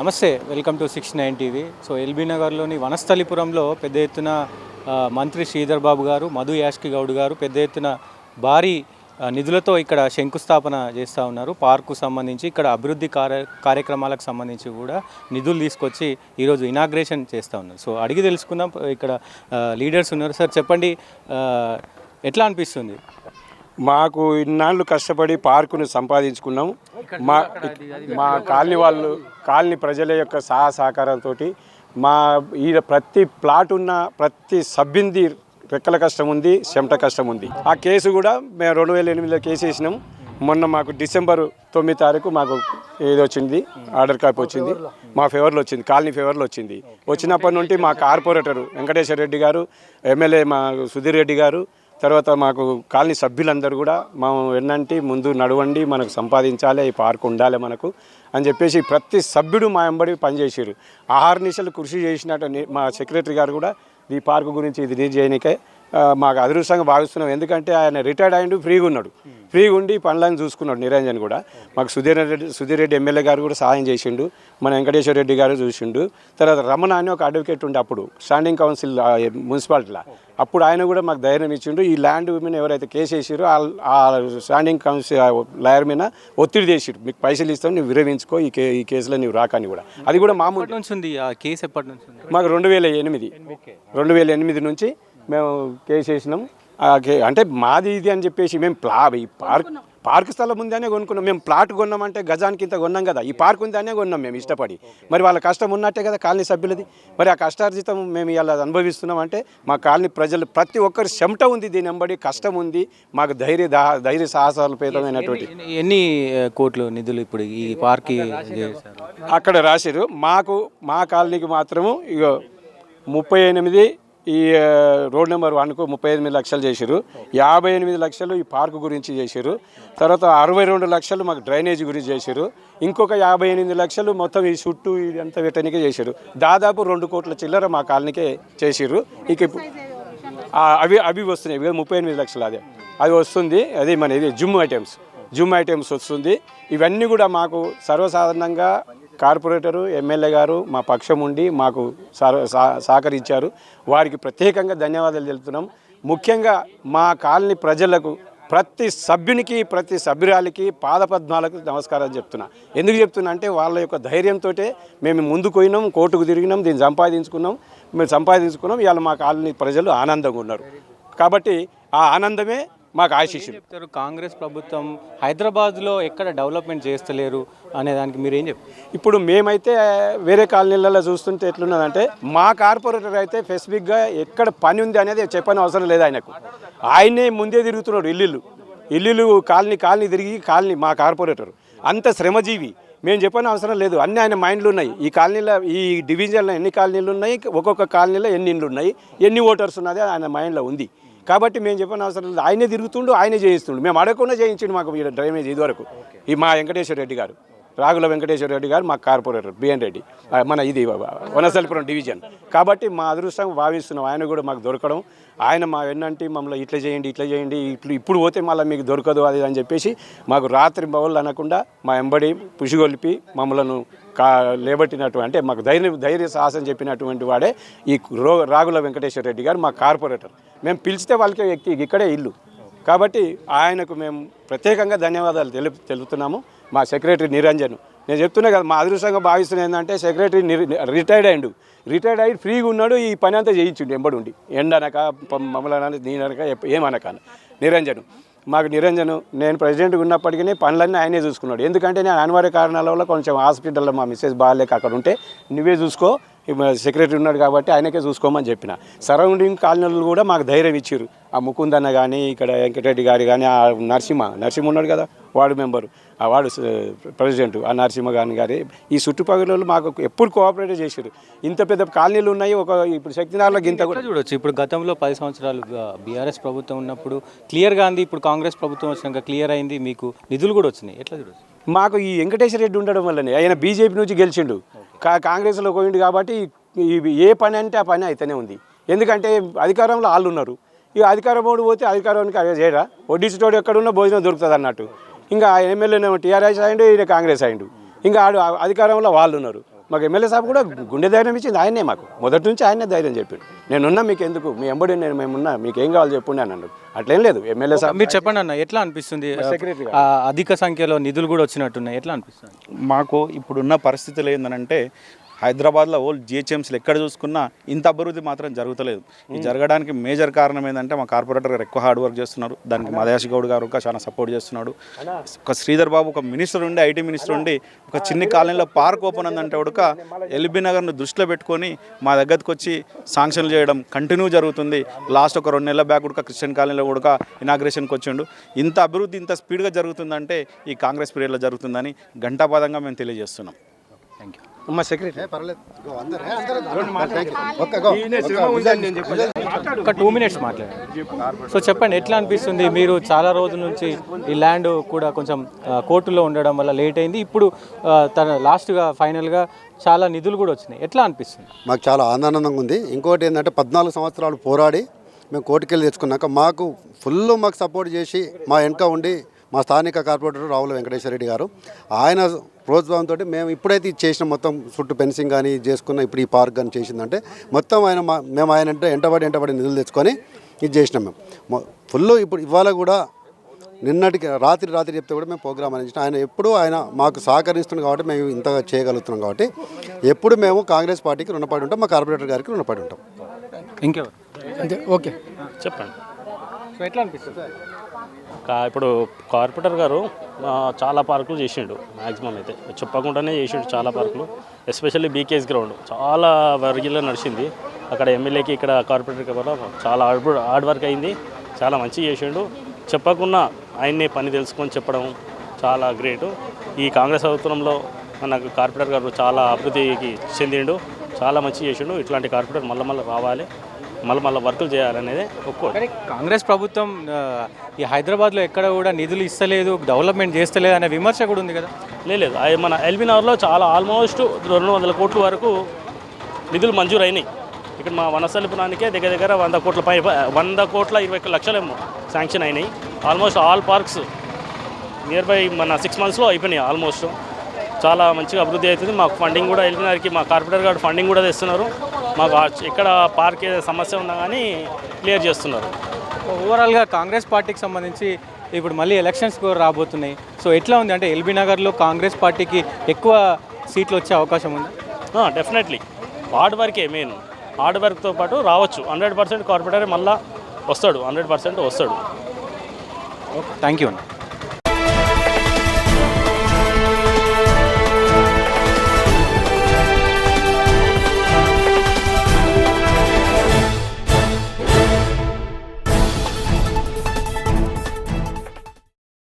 నమస్తే welcome to six nine TV. So LB నగర్లోని వనస్థలిపురంలో పెద్ద ఎత్తున మంత్రి శ్రీధర్ బాబు గారు మధు యాష్కి గౌడ్ గారు పెద్ద ఎత్తున భారీ నిధులతో ఇక్కడ శంకుస్థాపన చేస్తూ ఉన్నారు. పార్కు సంబంధించి ఇక్కడ అభివృద్ధి కార్య కార్యక్రమాలకు సంబంధించి కూడా నిధులు తీసుకొచ్చి ఈరోజు ఇనాగ్రేషన్ చేస్తూ ఉన్నారు. సో అడిగి తెలుసుకుందాం. ఇక్కడ లీడర్స్ ఉన్నారు. సార్ చెప్పండి ఎట్లా అనిపిస్తుంది? మాకు ఇన్నాళ్ళు కష్టపడి పార్కును సంపాదించుకున్నాం మా మా కాలనీ వాళ్ళు కాలనీ ప్రజల యొక్క సహా సహకారంతో మా ఈ ప్రతి ప్లాట్ ఉన్న ప్రతి సభ్యుంది రెక్కల కష్టం ఉంది చెమట కష్టం ఉంది. ఆ కేసు కూడా మేము రెండు వేల ఎనిమిదిలో కేసు వేసినాం మొన్న మాకు డిసెంబర్ తొమ్మిది తారీఖు మాకు ఏది వచ్చింది ఆర్డర్ కాపీ వచ్చింది. మా ఫేవర్లో వచ్చింది కాలనీ ఫేవర్లో వచ్చింది. వచ్చినప్పటి నుండి మా కార్పొరేటర్ వెంకటేశ్వర రెడ్డి గారు ఎమ్మెల్యే మా సుధీర్ రెడ్డి గారు తర్వాత మాకు కాలనీ సభ్యులందరూ కూడా మా ఎన్నంటి ముందు నడవండి మనకు సంపాదించాలి ఈ పార్క్ ఉండాలి మనకు అని చెప్పేసి ప్రతి సభ్యుడు మా వెంబడి పనిచేసారు ఆహార నిశలు కృషి చేసినట్టు మా సెక్రటరీ గారు కూడా ఈ పార్కు గురించి ఇది నీట్ చేయనికే మాకు అదృష్టంగా భావిస్తున్నాం. ఎందుకంటే ఆయన రిటైర్డ్ అయ్యిండు ఫ్రీగా ఉన్నాడు. ఫ్రీగా ఉండి పనులను చూసుకున్నాడు నిరంజన్ కూడా. మాకు సుధీర్ రెడ్డి సుధీర్ రెడ్డి ఎమ్మెల్యే గారు కూడా సహాయం చేసిండు. మన వెంకటేశ్వర రెడ్డి గారు చూసిండు. తర్వాత రమణ అని ఒక అడ్వకేట్ ఉండే అప్పుడు స్టాండింగ్ కౌన్సిల్ మున్సిపాలిటీలో అప్పుడు ఆయన కూడా మాకు ధైర్యం ఇచ్చిండు. ఈ ల్యాండ్ మీద ఎవరైతే కేసు వేసారో ఆ స్టాండింగ్ కౌన్సిల్ లాయర్ మీద ఒత్తిడి చేసిరు మీకు పైసలు ఇస్తాం నువ్వు విరమించుకో ఈ కే ఈ కేసులో నువ్వు రాకని కూడా. అది కూడా మామూలు నుంచి ఉంది ఆ కేసు ఎప్పటి నుంచి మాకు రెండు వేల ఎనిమిది. రెండు వేల ఎనిమిది నుంచి మేము కేసు వేసినాం. ఆ కే- అంటే మాది ఇది అని చెప్పేసి మేము ప్లా ఈ పార్క్ పార్క్ స్థలం ఉందనే కొనుక్కున్నాం. మేము ప్లాట్ కొన్నామంటే గజానికి ఇంత కొన్నాం కదా. ఈ పార్క్ ఉందనే కొన్నాం మేము ఇష్టపడి. మరి వాళ్ళ కష్టం ఉన్నట్టే కదా కాలనీ సభ్యులది. మరి ఆ కష్టార్జితం మేము ఇలా అనుభవిస్తున్నాం అంటే మా కాలనీ ప్రజలు ప్రతి ఒక్కరి చెమట ఉంది దీని వెంబడి కష్టం ఉంది. మాకు ధైర్య దా- ధైర్య సాహసాలు పేదమైనటువంటి ఎన్ని- కోట్లు నిధులు ఇప్పుడు ఈ పార్క్కి చేశారు? అక్కడ రాశారు మాకు మా కాలనీకి మాత్రము ఇక ముప్పై ఎనిమిది ఈ రోడ్ నెంబర్ వన్కు ముప్పై ఎనిమిది లక్షలు చేశారు యాభై ఎనిమిది లక్షలు ఈ పార్క్ గురించి చేశారు తర్వాత అరవై రెండు లక్షలు మాకు డ్రైనేజ్ గురించి చేశారు ఇంకొక యాభై ఎనిమిది లక్షలు మొత్తం ఈ చుట్టూ ఇదంతా పెట్టడానికే చేశారు దాదాపు రెండు కోట్ల చిల్లర మా కాలనీకే చేశారు ఇక ఇప్పుడు అవి అవి వస్తున్నాయి. ముప్పై ఎనిమిది లక్షలు అదే. అది వస్తుంది. అది మన ఇది జిమ్ ఐటమ్స్. జిమ్ ఐటమ్స్ వస్తుంది. ఇవన్నీ కూడా మాకు సర్వసాధారణంగా కార్పొరేటరు ఎమ్మెల్యే గారు మా పక్షం ఉండి మాకు సహ- సహ- సహకరించారు. వారికి ప్రత్యేకంగా ధన్యవాదాలు తెలుపుతున్నాం. ముఖ్యంగా మా కాలనీ ప్రజలకు ప్రతి సభ్యునికి ప్రతి సభ్యురాలికి పాదపద్మాలకు నమస్కారాలు చెప్తున్నా. ఎందుకు చెప్తున్నా అంటే వాళ్ళ యొక్క ధైర్యంతో మేము ముందుకు పోయినాం కోర్టుకు తిరిగినాం దీన్ని సంపాదించుకున్నాం మేము సంపాదించుకున్నాం. ఇవాళ మా కాలనీ ప్రజలు ఆనందంగా ఉన్నారు. కాబట్టి ఆ ఆనందమే మాకు ఆశీస్సులు చెప్తారు? కాంగ్రెస్ ప్రభుత్వం హైదరాబాద్లో ఎక్కడ డెవలప్మెంట్ చేస్తలేరు అనే దానికి మీరు ఏం చెప్తారు ఇప్పుడు మేమైతే వేరే కాలనీలలో చూస్తుంటే ఎట్లున్నదంటే మా కార్పొరేటర్ అయితే స్పెసిఫిక్గా ఎక్కడ పని ఉంది అనేది చెప్పని అవసరం లేదు ఆయనకు. ఆయనే ముందే తిరుగుతున్నాడు ఇల్లు ఇల్లు కాలనీ కాలనీ తిరిగి కాలనీ మా కార్పొరేటర్. అంత శ్రమజీవి. మేము చెప్పని అవసరం లేదు. అన్నీ ఆయన మైండ్లు ఉన్నాయి. ఈ కాలనీలో ఈ డివిజన్లో ఎన్ని కాలనీలు ఉన్నాయి? ఒక్కొక్క కాలనీలో ఎన్ని ఇండ్లు ఉన్నాయి? ఎన్ని ఓటర్స్ ఉన్నది ఆయన మైండ్లో ఉంది. కాబట్టి మేము చెప్పిన అవసరం లేదు. ఆయనే తిరుగుతుండు ఆయనే చేయిస్తుండు మేము అడగకుండా చేయించిండు మాకు ఈ డ్రైనేజ్ ఇదివరకు. ఈ మా వెంకటేశ్వర రెడ్డి గారు రాగుల వెంకటేశ్వర రెడ్డి గారు మా కార్పొరేటర్ బిఎన్ రెడ్డి మన ఇది వనసల్పురం డివిజన్. కాబట్టి మా అదృష్టం భావిస్తున్నాం. ఆయన కూడా మాకు దొరకడం. ఆయన మా వెన్నంటే మమ్మల్ని ఇట్లా చేయండి ఇట్లా చేయండి ఇట్లు ఇప్పుడు పోతే మళ్ళీ మీకు దొరకదు అది అని చెప్పేసి మాకు రాత్రి బౌళ్ళు అనకుండా మా ఎంబడి పుషిగొల్పి మమ్మలను కా లేబట్టినటువంటి అంటే మాకు ధైర్య ధైర్య సాహసం చెప్పినటువంటి వాడే ఈ రో రాగుల వెంకటేశ్వర రెడ్డి గారు మా కార్పొరేటర్. మేము పిలిస్తే వాళ్ళకి వ్యక్తి ఇక్కడే ఇల్లు. కాబట్టి ఆయనకు మేము ప్రత్యేకంగా ధన్యవాదాలు తెలు తెలుపుతున్నాము. మా సెక్రటరీ నిరంజన్. నేను చెప్తున్నా కదా మా అదృష్టంగా భావిస్తున్నా ఏంటంటే సెక్రటరీ రిటైర్డ్ అయ్యిండు. రిటైర్డ్ అయ్యి ఫ్రీగా ఉన్నాడు ఈ పని అంతా చేయించుండు ఎంబడి ఉండి ఎండనక మమ్మల్ని నేననక ఏమనక నిరంజన్. మాకు నిరంజన్ నేను ప్రెసిడెంట్గా ఉన్నప్పటికీ పనులన్నీ ఆయనే చూసుకున్నాడు. ఎందుకంటే నేను అనివార్య కారణాల వల్ల కొంచెం హాస్పిటల్లో మా మిస్సెస్ బాగాలేక అక్కడ ఉంటే నువ్వే చూసుకో సెక్రటరీ ఉన్నాడు కాబట్టి ఆయనకే చూసుకోమని చెప్పిన. సరౌండింగ్ కాలనీలు కూడా మాకు ధైర్యం ఇచ్చారు ఆ ముకుందన్న కానీ ఇక్కడ వెంకటరెడ్డి గారి కానీ ఆ నరసింహ నరసింహ ఉన్నాడు కదా వార్డు మెంబరు ఆ వార్డు ప్రెసిడెంట్ ఆ నరసింహ గాని గారి. ఈ చుట్టుపక్కల మాకు ఎప్పుడు కోఆపరేట్ చేశారు ఇంత పెద్ద కాలనీలు ఉన్నాయి ఒక ఇప్పుడు శక్తినార్లకు ఇంత కూడా చూడొచ్చు? ఇప్పుడు గతంలో పది సంవత్సరాలు బీఆర్ఎస్ ప్రభుత్వం ఉన్నప్పుడు క్లియర్గా అంది ఇప్పుడు కాంగ్రెస్ ప్రభుత్వం వచ్చినాక క్లియర్ అయింది మీకు నిధులు కూడా వచ్చినాయి. ఎట్లా చూడొచ్చు? మాకు ఈ వెంకటేశ్వర రెడ్డి ఉండడం వల్లనే ఆయన బీజేపీ నుంచి గెలిచిండు. కా కాంగ్రెస్లో పోయిండు కాబట్టి ఏ పని అంటే ఆ పని అయితేనే ఉంది. ఎందుకంటే అధికారంలో వాళ్ళు ఉన్నారు. ఇక అధికారం ఓడి పోతే అధికారానికి అదే చేయరా? వడ్డించేటోడు ఎక్కడున్నా భోజనం దొరుకుతుంది అన్నట్టు ఇంకా ఎమ్మెల్యేనేమో టీఆర్ఎస్ అయిండు ఈయన కాంగ్రెస్ అయిండు. ఇంకా ఆడు అధికారంలో వాళ్ళు ఉన్నారు. మాకు ఎమ్మెల్యే సాబ్ కూడా గుండె ధైర్యం ఇచ్చింది. ఆయనే మాకు. మొదటి నుంచి ఆయనే ధైర్యం చెప్పిండు. నేనున్నా మీకు ఎందుకు మీ ఎంబడి నేను మేమున్నా మీకు ఏం కావాలి చెప్పండి అని అన్నాడు. అట్లేం లేదు. ఎమ్మెల్యే సాబ్ మీరు చెప్పండి అన్న ఎట్లా అనిపిస్తుంది? అధిక సంఖ్యలో నిధులు కూడా వచ్చినట్టున్నాయి. ఎట్లా అనిపిస్తుంది? మాకు ఇప్పుడున్న పరిస్థితులు ఏంటంటే హైదరాబాద్లో ఓల్డ్ జిహెచ్ఎంసీలు ఎక్కడ చూసుకున్నా ఇంత అభివృద్ధి మాత్రం జరుగుతలేదు. ఈ జరగడానికి మేజర్ కారణం ఏంటంటే మా కార్పొరేటర్ గారు ఎక్కువ హార్డ్ వర్క్ చేస్తున్నారు. దానికి మదయాష్ గౌడ్ గారు ఒక చాలా సపోర్ట్ చేస్తున్నాడు. ఒక శ్రీధర్ బాబు ఒక మినిస్టర్ ఉండి ఐటీ మినిస్టర్ ఉండి ఒక చిన్ని కాలనీలో పార్క్ ఓపెన్ ఉందంటే ఉడక ఎల్బీ నగర్ను దృష్టిలో పెట్టుకొని మా దగ్గరకు వచ్చి శాంక్షన్లు చేయడం కంటిన్యూ జరుగుతుంది. లాస్ట్ ఒక రెండు నెలల బ్యాక్ ఉడక క్రిస్టియన్ కాలనీలో కూడా ఇనాగ్రేషన్కి వచ్చిండు. ఇంత అభివృద్ధి ఇంత స్పీడ్గా జరుగుతుందంటే ఈ కాంగ్రెస్ పీరియడ్లో జరుగుతుందని ఘంటాపదంగా మేము తెలియజేస్తున్నాం. థ్యాంక్ యూ మా సెక్రటరీ ఒక టూ మినిట్స్ మాట్లాడండి సో చెప్పండి ఎట్లా అనిపిస్తుంది మీరు చాలా రోజుల నుంచి ఈ ల్యాండ్ కూడా కొంచెం కోర్టులో ఉండడం వల్ల లేట్ అయింది. ఇప్పుడు తన లాస్ట్గా ఫైనల్గా చాలా నిధులు కూడా వచ్చినాయి. ఎట్లా అనిపిస్తుంది? మాకు చాలా ఆనందంగా ఉంది. ఇంకోటి ఏంటంటే పద్నాలుగు సంవత్సరాలు పోరాడి మేము కోర్టుకెళ్ళి తెచ్చుకున్నాక మాకు ఫుల్ మాకు సపోర్ట్ చేసి మా వెనక ఉండి మా స్థానిక కార్పొరేటర్ రావుల వెంకటేశ్వర రెడ్డి గారు. ఆయన ప్రోత్సాహంతో మేము ఇప్పుడైతే ఇది చేసిన మొత్తం చుట్టూ ఫెన్సింగ్ కానీ ఇది చేసుకున్న ఇప్పుడు ఈ పార్క్ కానీ చేసిందంటే మొత్తం ఆయన మా మేము ఆయన ఎంట ఎంటబడి ఎంటబడి నిధులు తెచ్చుకొని ఇది చేసినాం మేము. ఫుల్ ఇప్పుడు ఇవాళ కూడా నిన్నటికి రాత్రి రాత్రి చెప్తే కూడా మేము ప్రోగ్రామ్ అనేది ఆయన ఎప్పుడు ఆయన మాకు సహకరిస్తుంది కాబట్టి మేము ఇంతగా చేయగలుగుతున్నాం కాబట్టి ఎప్పుడు మేము కాంగ్రెస్ పార్టీకి రుణపడి ఉంటాం మా కార్పొరేటర్ గారికి రుణపడి ఉంటాం. ఇంకెవరు? ఓకే. చెప్పండి. సో ఎట్లా అనిపిస్తుంది? ఇప్పుడు కార్పొరేటర్ గారు చాలా పార్కులు చేసిండు మ్యాక్సిమం అయితే. చెప్పకుండానే చేసిండు చాలా పార్కులు. Especially BKS ground. చాలా వర్గిలో నడిచింది. అక్కడ ఎమ్మెల్యేకి ఇక్కడ కార్పొరేటర్కి కూడా చాలా హార్డ్ హార్డ్ వర్క్ అయింది. చాలా మంచిగా చేసిండు. చెప్పకుండా ఆయన్నే పని తెలుసుకొని చెప్పడం చాలా గ్రేట్. ఈ కాంగ్రెస్ ప్రభుత్వంలో మనకు కార్పొరేటర్ గారు చాలా అభివృద్ధికి చెందిండు. చాలా మంచి చేసిండు. ఇట్లాంటి కార్పొరేటర్ మళ్ళీ మళ్ళీ రావాలి. మళ్ళీ మళ్ళీ వర్కులు చేయాలనేది ఒక్కో కానీ కాంగ్రెస్ ప్రభుత్వం ఈ హైదరాబాద్లో ఎక్కడ కూడా నిధులు ఇస్తలేదు డెవలప్మెంట్ చేస్తలేదు అనే విమర్శ కూడా ఉంది కదా? లేదు అది మన ఎల్బీ నగర్లో చాలా ఆల్మోస్ట్ రెండు వందల కోట్ల వరకు నిధులు మంజూరు అయినాయి ఇక్కడ మా వనస్థలిపురానికే దగ్గర దగ్గర వంద కోట్ల పై వంద కోట్ల ఇరవై ఒక్క లక్షలేమో శాంక్షన్ అయినాయి. Almost all parks near by మన సిక్స్ మంత్స్లో అయిపోయినాయి ఆల్మోస్ట్. చాలా మంచిగా అభివృద్ధి అవుతుంది. మాకు ఫండింగ్ కూడా నగర్కి మా కార్పొరేటర్ గారు ఫండింగ్ కూడా తెస్తున్నారు. మాకు ఆ- ఎక్కడ పార్క్ సమస్య ఉన్నా కానీ క్లియర్ చేస్తున్నారు. ఓవరాల్గా కాంగ్రెస్ పార్టీకి సంబంధించి ఇప్పుడు మళ్ళీ ఎలక్షన్స్ కూడా రాబోతున్నాయి. సో ఎట్లా ఉంది? అంటే ఎల్బీ నగర్లో కాంగ్రెస్ పార్టీకి ఎక్కువ సీట్లు వచ్చే అవకాశం ఉంది? డెఫినెట్లీ హార్డ్ వర్కే మెయిన్. హార్డ్ వర్క్తో పాటు రావచ్చు. హండ్రెడ్ పర్సెంట్ కార్పొరేటర్ మళ్ళీ వస్తాడు. హండ్రెడ్ పర్సెంట్ వస్తాడు. థ్యాంక్ యూ అన్న.